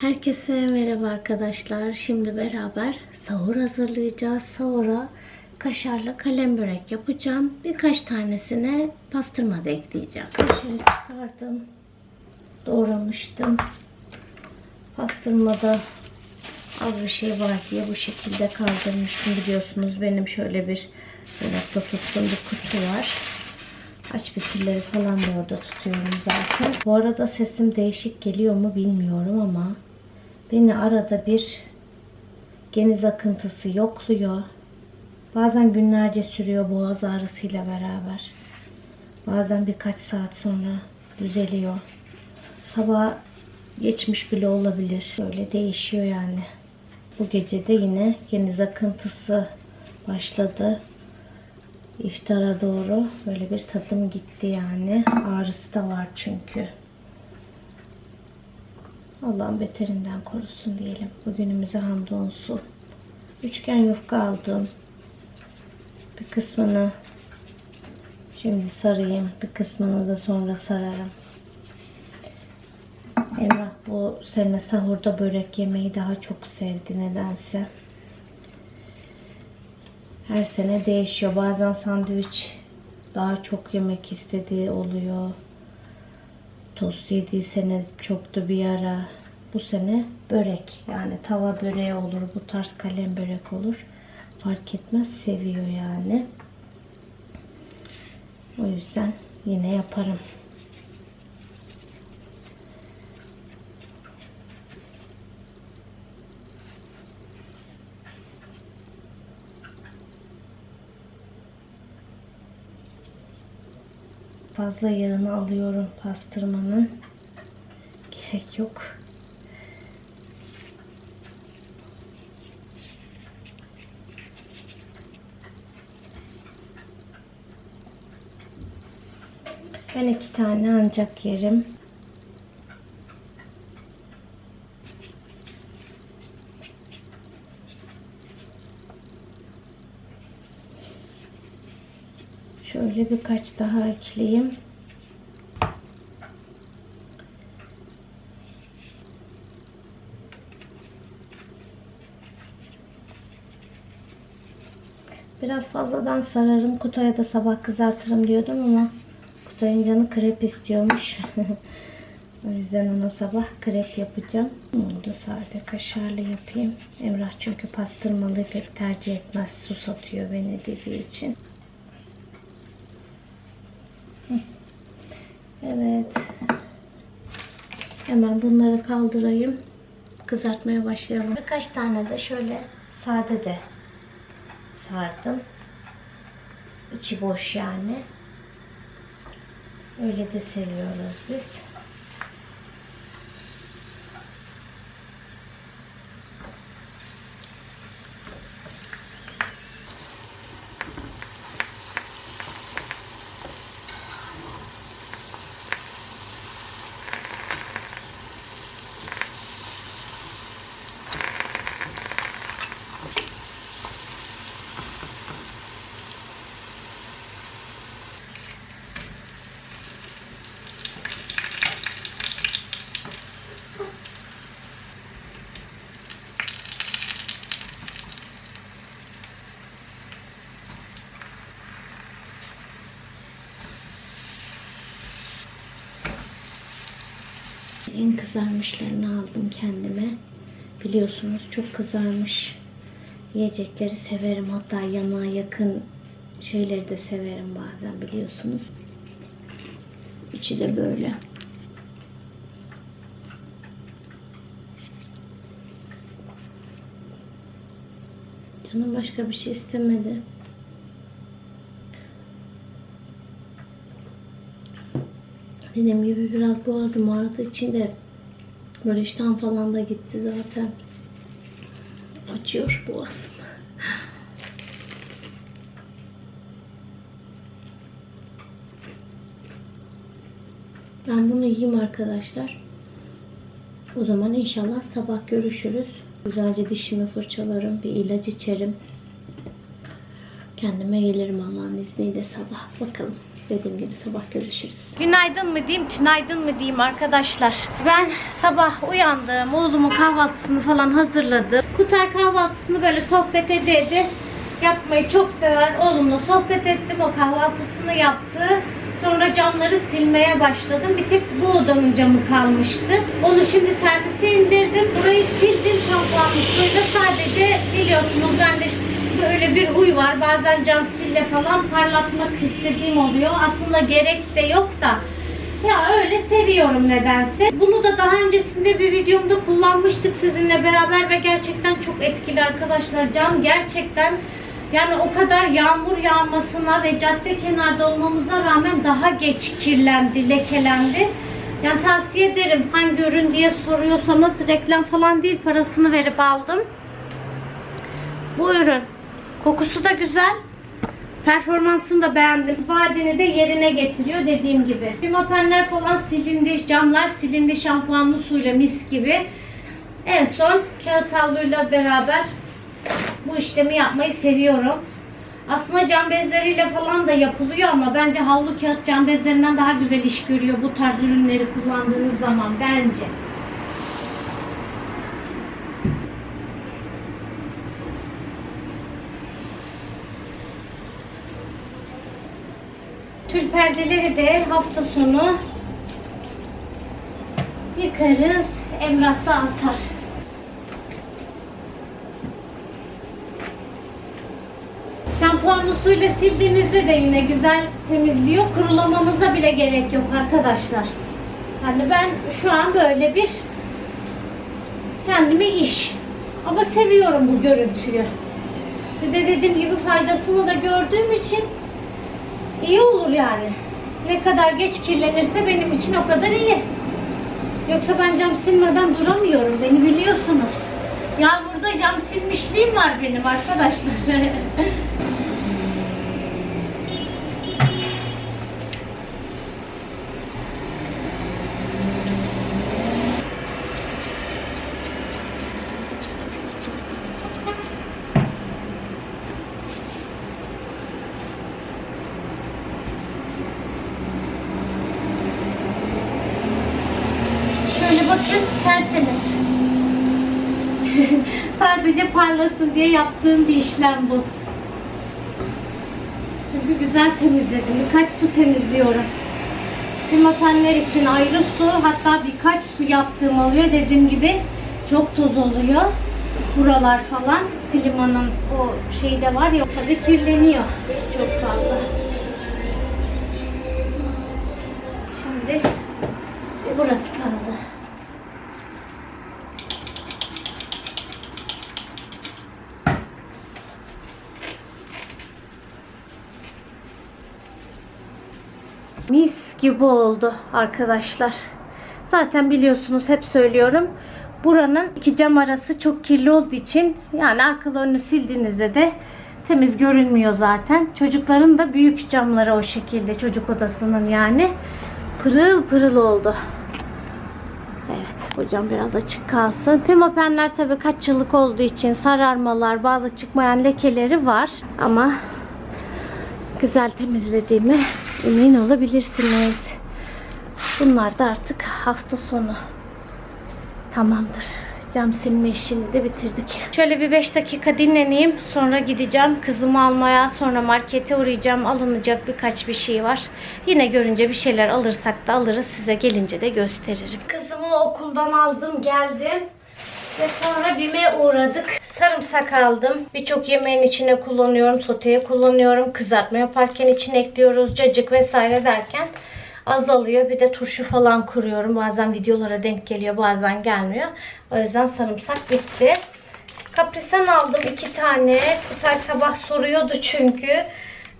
Herkese merhaba arkadaşlar. Şimdi beraber sahur hazırlayacağız. Sahura kaşarlı kalem börek yapacağım. Birkaç tanesine pastırma da ekleyeceğim. Şöyle çıkardım. Doğramıştım. Pastırmada az bir şey var diye bu şekilde kaldırmıştım. Biliyorsunuz benim şöyle bir dolapta tuttuğum bir kutu var. Aç bitirleri falan da orada tutuyorum zaten. Bu arada sesim değişik geliyor mu bilmiyorum ama beni arada bir geniz akıntısı yokluyor. Bazen günlerce sürüyor boğaz ağrısıyla beraber. Bazen birkaç saat sonra düzeliyor. Sabah geçmiş bile olabilir. Böyle değişiyor yani. Bu gece de yine geniz akıntısı başladı. İftara doğru böyle bir tadım gitti yani. Ağrısı da var çünkü. Allah'ın beterinden korusun diyelim. Bugünümüze hamdolsun. Üçgen yufka aldım. Bir kısmını şimdi sarayım. Bir kısmını da sonra sararım. Emrah bu sene sahurda börek yemeyi daha çok sevdi nedense. Her sene değişiyor. Bazen sandviç daha çok yemek istediği oluyor. Tost yediği sene çoktu bir ara. Bu sene börek yani tava böreği olur. Bu tarz kalem börek olur. Fark etmez seviyor yani. O yüzden yine yaparım. Fazla yağını alıyorum pastırmanın. Gerek yok. Ben iki tane ancak yerim. Birkaç daha ekleyeyim. Biraz fazladan sararım. Kutaya da sabah kızartırım diyordum ama Kutay'ın canı krep istiyormuş. o yüzden ona sabah krep yapacağım. Oldu sade kaşarlı yapayım. Emrah çünkü pastırmalı pek tercih etmez. Su satıyor beni dediği için. Evet. Hemen bunları kaldırayım. Kızartmaya başlayalım. Birkaç tane de şöyle sade de sardım. İçi boş yani. Öyle de seviyoruz biz. En kızarmışlarını aldım kendime. Biliyorsunuz çok kızarmış yiyecekleri severim. Hatta yanağa yakın şeyleri de severim bazen biliyorsunuz. İçi de böyle. Canım başka bir şey istemedi. Dediğim gibi biraz boğazım ağrıdığı için de böyle iştahım falan da gitti zaten. Açıyor boğazım. Ben bunu yiyeyim arkadaşlar. O zaman inşallah sabah görüşürüz. Güzelce dişimi fırçalarım, bir ilaç içerim. Kendime gelirim Allah'ın izniyle sabah. Bakalım. Dediğim gibi sabah görüşürüz. Günaydın mı diyeyim, tünaydın mı diyeyim arkadaşlar. Ben sabah uyandım, oğlumun kahvaltısını falan hazırladım. Kutay kahvaltısını böyle sohbet ede ede yapmayı çok sever. Oğlumla sohbet ettim, o kahvaltısını yaptı. Sonra camları silmeye başladım. Bir tek bu odanın camı kalmıştı. Onu şimdi servise indirdim. Burayı sildim şampuanlı suyla. Sadece biliyorsunuz bende böyle bir huy var. Bazen cam sille falan parlatmak istediğim oluyor. Aslında gerek de yok da. Ya öyle seviyorum nedense. Bunu da daha öncesinde bir videomda kullanmıştık sizinle beraber ve gerçekten çok etkili arkadaşlar. Cam gerçekten yani o kadar yağmur yağmasına ve cadde kenarda olmamıza rağmen daha geç kirlendi, lekelendi. Yani tavsiye ederim hangi ürün diye soruyorsanız reklam falan değil parasını verip aldım. Bu ürün. Kokusu da güzel. Performansını da beğendim. Vadini de yerine getiriyor dediğim gibi. Pimapenler falan silindi, camlar silindi şampuanlı suyla mis gibi. En son kağıt havluyla beraber bu işlemi yapmayı seviyorum. Aslında cam bezleriyle falan da yapılıyor ama bence havlu kağıt cam bezlerinden daha güzel iş görüyor bu tarz ürünleri kullandığınız zaman bence. Perdeleri de hafta sonu yıkarız. Emrah'ta asar. Şampuanlı suyla sildiğinizde de yine güzel temizliyor. Kurulamanıza bile gerek yok arkadaşlar. Yani ben şu an böyle bir kendime iş. Ama seviyorum bu görüntüyü. Bir de dediğim gibi faydasını da gördüğüm için iyi olur yani. Ne kadar geç kirlenirse benim için o kadar iyi. Yoksa ben cam silmeden duramıyorum. Beni biliyorsunuz. Yağmurda cam silmişliğim var benim arkadaşlar. Şöyle bakın tertemiz. Sadece parlasın diye yaptığım bir işlem bu. Çünkü güzel temizledim. Birkaç su temizliyorum. Pimapenler için ayrı su hatta birkaç su yaptığım oluyor. Dediğim gibi çok toz oluyor. Buralar falan klimanın o şeyi de var ya kadar kirleniyor. Çok fazla. Şimdi burası kaldı. Mis gibi oldu arkadaşlar. Zaten biliyorsunuz hep söylüyorum. Buranın iki cam arası çok kirli olduğu için yani arkalı önünü sildiğinizde de temiz görünmüyor zaten. Çocukların da büyük camları o şekilde çocuk odasının yani. Pırıl pırıl oldu. Evet bu cam biraz açık kalsın. Pimapenler tabii kaç yıllık olduğu için sararmalar bazı çıkmayan lekeleri var. Ama güzel temizlediğime emin olabilirsiniz. Bunlar da artık hafta sonu tamamdır. Cam silme işini de bitirdik. Şöyle bir 5 dakika dinleneyim. Sonra gideceğim kızımı almaya. Sonra markete uğrayacağım. Alınacak birkaç bir şey var. Yine görünce bir şeyler alırsak da alırız. Size gelince de gösteririm. Kızımı okuldan aldım geldim. Ve sonra BİM'e uğradık. Sarımsak aldım. Birçok yemeğin içine kullanıyorum. Soteye kullanıyorum. Kızartma yaparken içine ekliyoruz. Cacık vesaire derken azalıyor. Bir de turşu falan kuruyorum. Bazen videolara denk geliyor. Bazen gelmiyor. O yüzden sarımsak bitti. Kaprisen aldım iki tane. Kutay sabah soruyordu çünkü.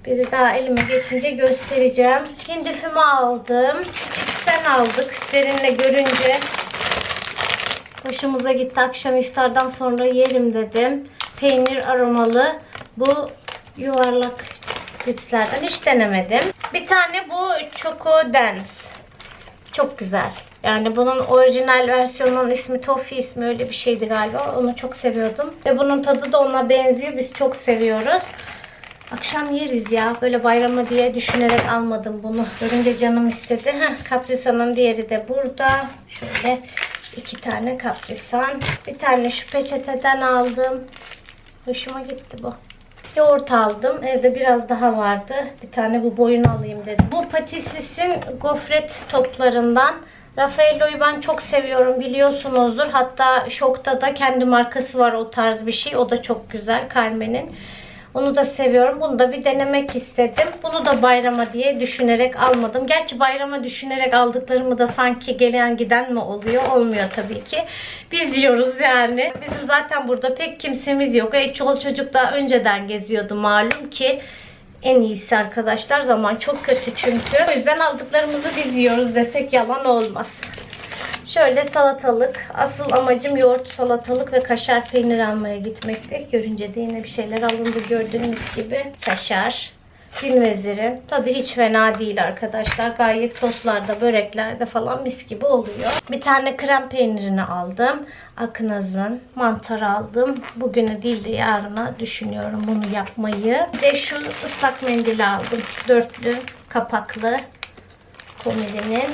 Biri daha elime geçince göstereceğim. Hindi füme aldım. Sen aldık. Derinle görünce Hoşumuza gitti. Akşam iftardan sonra yerim dedim. Peynir aromalı. Bu yuvarlak cipslerden hiç denemedim. Bir tane bu Choco Dance. Çok güzel. Yani bunun orijinal versiyonunun ismi Toffee ismi öyle bir şeydi galiba. Onu çok seviyordum. Ve bunun tadı da ona benziyor. Biz çok seviyoruz. Akşam yeriz ya. Böyle bayrama diye düşünerek almadım bunu. Görünce canım istedi. Heh, kaprisanın diğeri de burada. Şöyle iki tane kaprisan. Bir tane şu peçeteden aldım. Hoşuma gitti bu. Yoğurt aldım. Evde biraz daha vardı. Bir tane bu boyunu alayım dedim. Bu Patisvis'in gofret toplarından. Raffaello'yu ben çok seviyorum biliyorsunuzdur. Hatta Şok'ta da kendi markası var o tarz bir şey. O da çok güzel Carmen'in. Onu da seviyorum. Bunu da bir denemek istedim. Bunu da bayrama diye düşünerek almadım. Gerçi bayrama düşünerek aldıklarımı da sanki gelen giden mi oluyor? Olmuyor tabii ki. Biz yiyoruz yani. Bizim zaten burada pek kimsemiz yok. E, çol çocuk da önceden geziyordu malum ki. En iyisi arkadaşlar. Zaman çok kötü çünkü. O yüzden aldıklarımızı biz yiyoruz desek yalan olmaz. Şöyle salatalık. Asıl amacım yoğurt, salatalık ve kaşar peynir almaya gitmekti. Görünce de yine bir şeyler alındı gördüğünüz gibi. Kaşar, bin vezirin. Tadı hiç fena değil arkadaşlar. Gayet tostlarda, böreklerde falan mis gibi oluyor. Bir tane krem peynirini aldım. Aknaz'ın mantar aldım. Bugünü değil de yarına düşünüyorum bunu yapmayı. Bir de şu ıslak mendili aldım. Dörtlü, kapaklı. Komedinin.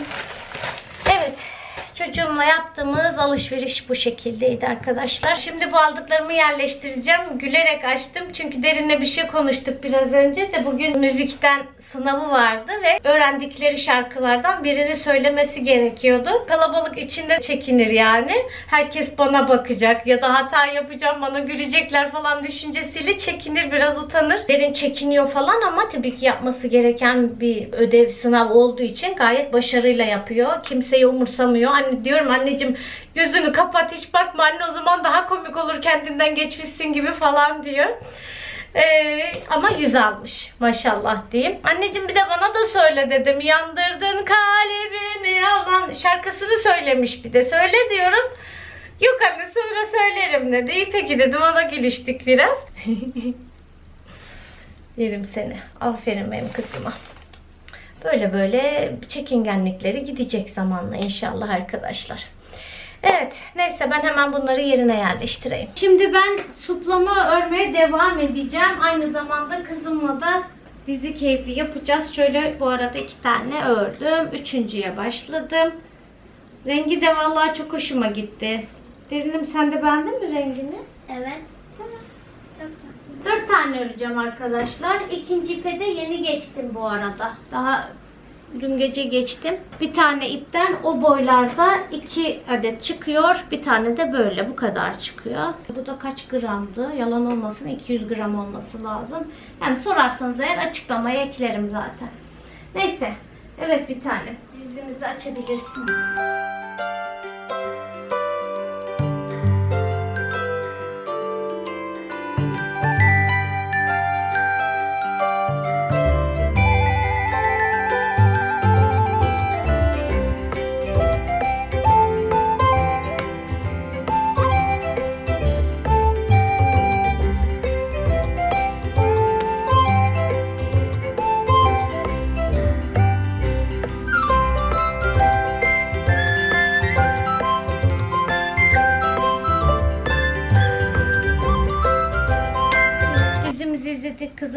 Evet. Çocuğumla yaptığımız alışveriş bu şekildeydi arkadaşlar. Şimdi bu aldıklarımı yerleştireceğim. Gülerek açtım. Çünkü derinle bir şey konuştuk biraz önce de. Bugün müzikten sınavı vardı ve öğrendikleri şarkılardan birini söylemesi gerekiyordu. Kalabalık içinde çekinir yani. Herkes bana bakacak ya da hata yapacağım bana gülecekler falan düşüncesiyle çekinir biraz utanır. Derin çekiniyor falan ama tabii ki yapması gereken bir ödev sınav olduğu için gayet başarıyla yapıyor. Kimseyi umursamıyor. Anne diyorum anneciğim gözünü kapat hiç bakma anne o zaman daha komik olur kendinden geçmişsin gibi falan diyor. Ee, ama yüz almış maşallah diyeyim. Anneciğim bir de bana da söyle dedim. Yandırdın kalbimi yaman şarkısını söylemiş bir de. Söyle diyorum. Yok anne sonra söylerim dedi. İyi peki dedim ona gülüştük biraz. Yerim seni. Aferin benim kızıma. Böyle böyle çekingenlikleri gidecek zamanla inşallah arkadaşlar. Evet neyse ben hemen bunları yerine yerleştireyim. Şimdi ben suplama örmeye devam edeceğim. Aynı zamanda kızımla da dizi keyfi yapacağız. Şöyle bu arada iki tane ördüm. Üçüncüye başladım. Rengi de vallahi çok hoşuma gitti. Derinim sen de beğendin mi rengini? Evet. Dört tane öreceğim arkadaşlar. İkinci ipe de yeni geçtim bu arada. Daha dün gece geçtim. Bir tane ipten o boylarda iki adet çıkıyor. Bir tane de böyle bu kadar çıkıyor. Bu da kaç gramdı? Yalan olmasın 200 gram olması lazım. Yani sorarsanız eğer açıklamaya eklerim zaten. Neyse. Evet bir tane. Dizimizi açabilirsin.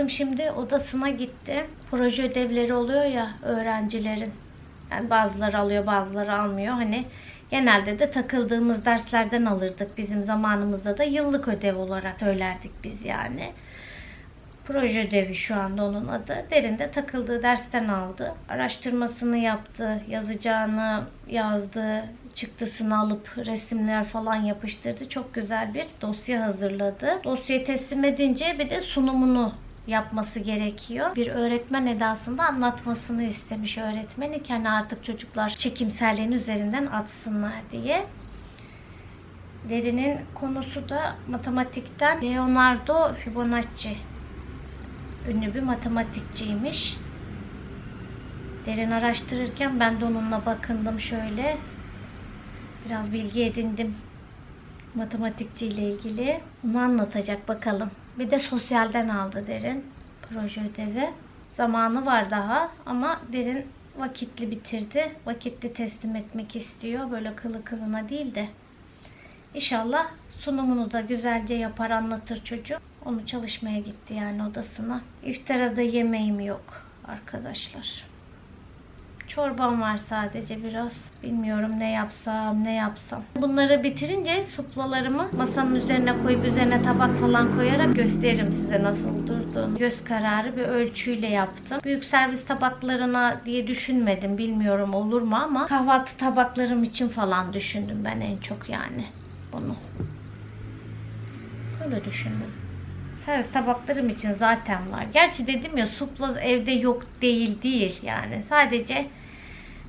Kızım şimdi odasına gitti. Proje ödevleri oluyor ya öğrencilerin. Yani bazıları alıyor bazıları almıyor. Hani genelde de takıldığımız derslerden alırdık. Bizim zamanımızda da yıllık ödev olarak söylerdik biz yani. Proje ödevi şu anda onun adı. Derinde takıldığı dersten aldı. Araştırmasını yaptı. Yazacağını yazdı. Çıktısını alıp resimler falan yapıştırdı. Çok güzel bir dosya hazırladı. Dosyayı teslim edince bir de sunumunu yapması gerekiyor. Bir öğretmen edasında anlatmasını istemiş öğretmeni ki hani artık çocuklar çekimselliğin üzerinden atsınlar diye. Derinin konusu da matematikten Leonardo Fibonacci ünlü bir matematikçiymiş. Derin araştırırken ben de onunla bakındım şöyle. Biraz bilgi edindim matematikçiyle ilgili. Onu anlatacak bakalım. Bir de sosyalden aldı Derin proje ödevi. Zamanı var daha ama Derin vakitli bitirdi. Vakitli teslim etmek istiyor. Böyle kılı kılına değil de. İnşallah sunumunu da güzelce yapar anlatır çocuk. Onu çalışmaya gitti yani odasına. İftara yemeğim yok arkadaşlar. Çorbam var sadece biraz. Bilmiyorum ne yapsam ne yapsam. Bunları bitirince suplalarımı masanın üzerine koyup üzerine tabak falan koyarak gösteririm size nasıl durduğunu. Göz kararı bir ölçüyle yaptım. Büyük servis tabaklarına diye düşünmedim. Bilmiyorum olur mu ama kahvaltı tabaklarım için falan düşündüm ben en çok yani bunu. Öyle düşündüm. Servis tabaklarım için zaten var. Gerçi dedim ya supla evde yok değil değil yani. Sadece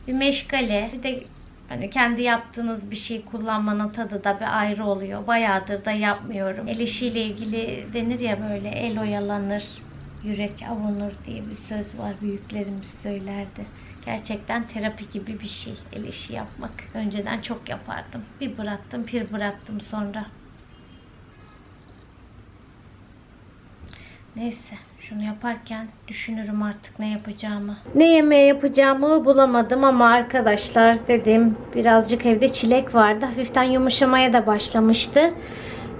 bir meşgale bir de hani kendi yaptığınız bir şey kullanmanın tadı da bir ayrı oluyor. Bayağıdır da yapmıyorum. El işiyle ilgili denir ya böyle el oyalanır, yürek avunur diye bir söz var. Büyüklerimiz söylerdi. Gerçekten terapi gibi bir şey el işi yapmak. Önceden çok yapardım. Bir bıraktım, bir bıraktım sonra. Neyse şunu yaparken düşünürüm artık ne yapacağımı. Ne yemeğe yapacağımı bulamadım ama arkadaşlar dedim birazcık evde çilek vardı. Hafiften yumuşamaya da başlamıştı.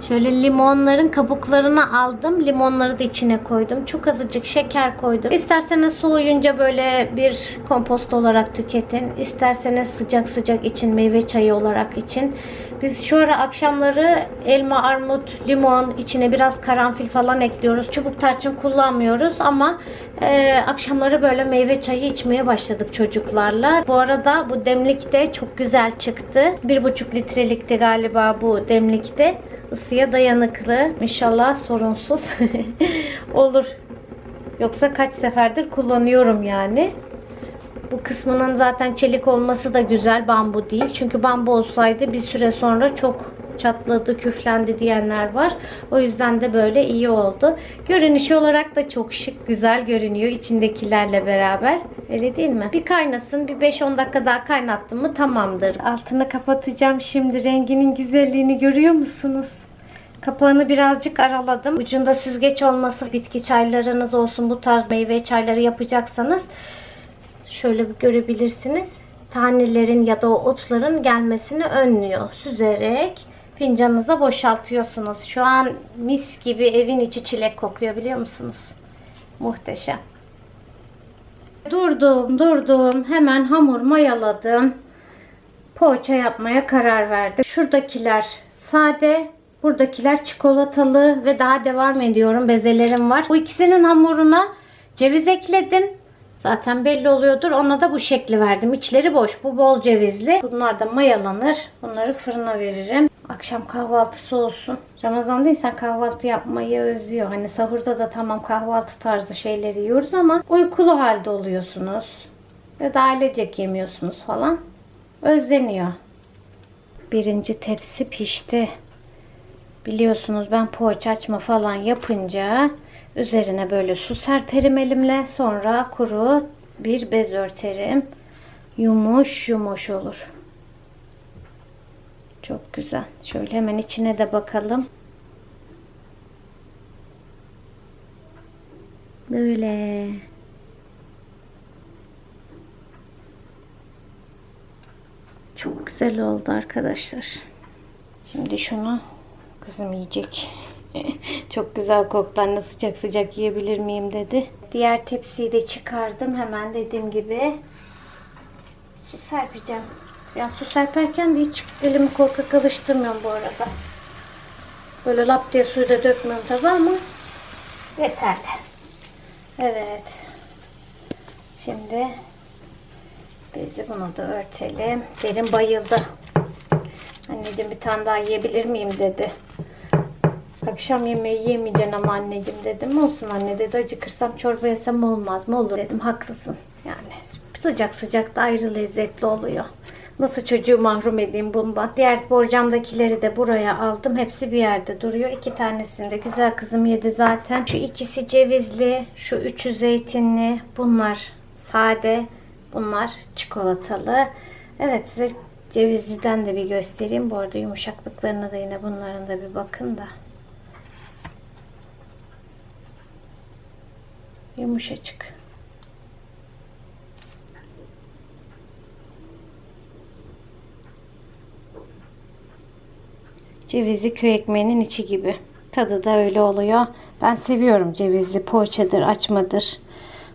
Şöyle limonların kabuklarını aldım. Limonları da içine koydum. Çok azıcık şeker koydum. İsterseniz soğuyunca böyle bir kompost olarak tüketin. İsterseniz sıcak sıcak için meyve çayı olarak için. Biz ara akşamları elma, armut, limon içine biraz karanfil falan ekliyoruz. Çubuk tarçın kullanmıyoruz ama e, akşamları böyle meyve çayı içmeye başladık çocuklarla. Bu arada bu demlikte çok güzel çıktı. Bir buçuk litrelikti galiba bu demlikte. Isıya dayanıklı. İnşallah sorunsuz olur. Yoksa kaç seferdir kullanıyorum yani. Bu kısmının zaten çelik olması da güzel. Bambu değil. Çünkü bambu olsaydı bir süre sonra çok çatladı, küflendi diyenler var. O yüzden de böyle iyi oldu. Görünüş olarak da çok şık, güzel görünüyor içindekilerle beraber. Öyle değil mi? Bir kaynasın, bir 5-10 dakika daha kaynattım mı tamamdır. Altını kapatacağım şimdi. Renginin güzelliğini görüyor musunuz? Kapağını birazcık araladım. Ucunda süzgeç olması, bitki çaylarınız olsun bu tarz meyve çayları yapacaksanız şöyle bir görebilirsiniz. Tanelerin ya da o otların gelmesini önlüyor. Süzerek fincanınıza boşaltıyorsunuz. Şu an mis gibi evin içi çilek kokuyor biliyor musunuz? Muhteşem. Durdum, durdum. Hemen hamur mayaladım. Poğaça yapmaya karar verdim. Şuradakiler sade, buradakiler çikolatalı ve daha devam ediyorum. Bezelerim var. Bu ikisinin hamuruna ceviz ekledim. Zaten belli oluyordur. Ona da bu şekli verdim. İçleri boş. Bu bol cevizli. Bunlar da mayalanır. Bunları fırına veririm. Akşam kahvaltısı olsun. Ramazan değilsen kahvaltı yapmayı özlüyor. Hani sahurda da tamam kahvaltı tarzı şeyleri yiyoruz ama uykulu halde oluyorsunuz. Ya da ailecek yemiyorsunuz falan. Özleniyor. Birinci tepsi pişti. Biliyorsunuz ben poğaça açma falan yapınca üzerine böyle su serperim elimle. Sonra kuru bir bez örterim. Yumuş yumuş olur. Çok güzel. Şöyle hemen içine de bakalım. Böyle. Çok güzel oldu arkadaşlar. Şimdi şunu kızım yiyecek. Çok güzel koktu. Anne sıcak sıcak yiyebilir miyim dedi. Diğer tepsiyi de çıkardım. Hemen dediğim gibi su serpeceğim. Ya su serperken de hiç elimi korkak alıştırmıyorum bu arada. Böyle lap diye suyu da dökmüyorum tabi ama yeterli. Evet. Şimdi bezi bunu da örtelim. Derin bayıldı. Anneciğim bir tane daha yiyebilir miyim dedi. Akşam yemeği yemeyeceksin ama anneciğim dedim. Olsun anne dedi acıkırsam çorba yesem olmaz mı? Olur dedim haklısın. Yani sıcak sıcak da ayrı lezzetli oluyor. Nasıl çocuğu mahrum edeyim bundan. Diğer borcamdakileri de buraya aldım. Hepsi bir yerde duruyor. İki tanesini de güzel kızım yedi zaten. Şu ikisi cevizli, şu üçü zeytinli. Bunlar sade, bunlar çikolatalı. Evet size cevizliden de bir göstereyim. Bu arada yumuşaklıklarına da yine bunların da bir bakın da. Yumuşacık. Cevizli köy ekmeğinin içi gibi. Tadı da öyle oluyor. Ben seviyorum cevizli poğaçadır, açmadır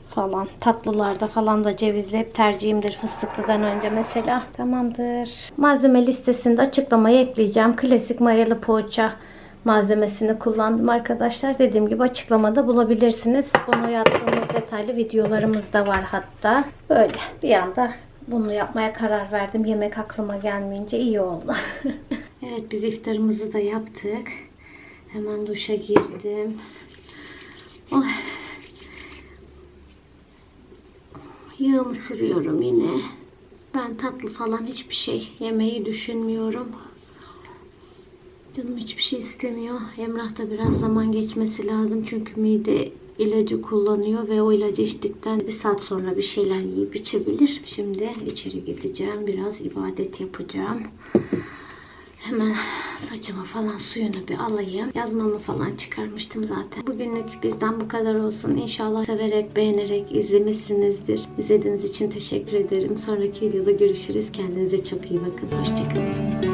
falan. Tatlılarda falan da cevizli hep tercihimdir fıstıklıdan önce mesela. Tamamdır. Malzeme listesinde açıklamayı ekleyeceğim. Klasik mayalı poğaça malzemesini kullandım arkadaşlar. Dediğim gibi açıklamada bulabilirsiniz. Bunu yaptığımız detaylı videolarımız da var hatta. Böyle bir anda bunu yapmaya karar verdim. Yemek aklıma gelmeyince iyi oldu. evet biz iftarımızı da yaptık. Hemen duşa girdim. Oy. Yağımı sürüyorum yine. Ben tatlı falan hiçbir şey yemeyi düşünmüyorum. Canım hiçbir şey istemiyor. Emrah da biraz zaman geçmesi lazım. Çünkü mide ilacı kullanıyor ve o ilacı içtikten bir saat sonra bir şeyler yiyip içebilir. Şimdi içeri gideceğim. Biraz ibadet yapacağım. Hemen saçımı falan suyunu bir alayım. Yazmamı falan çıkarmıştım zaten. Bugünlük bizden bu kadar olsun. İnşallah severek, beğenerek izlemişsinizdir. İzlediğiniz için teşekkür ederim. Sonraki videoda görüşürüz. Kendinize çok iyi bakın. Hoşçakalın.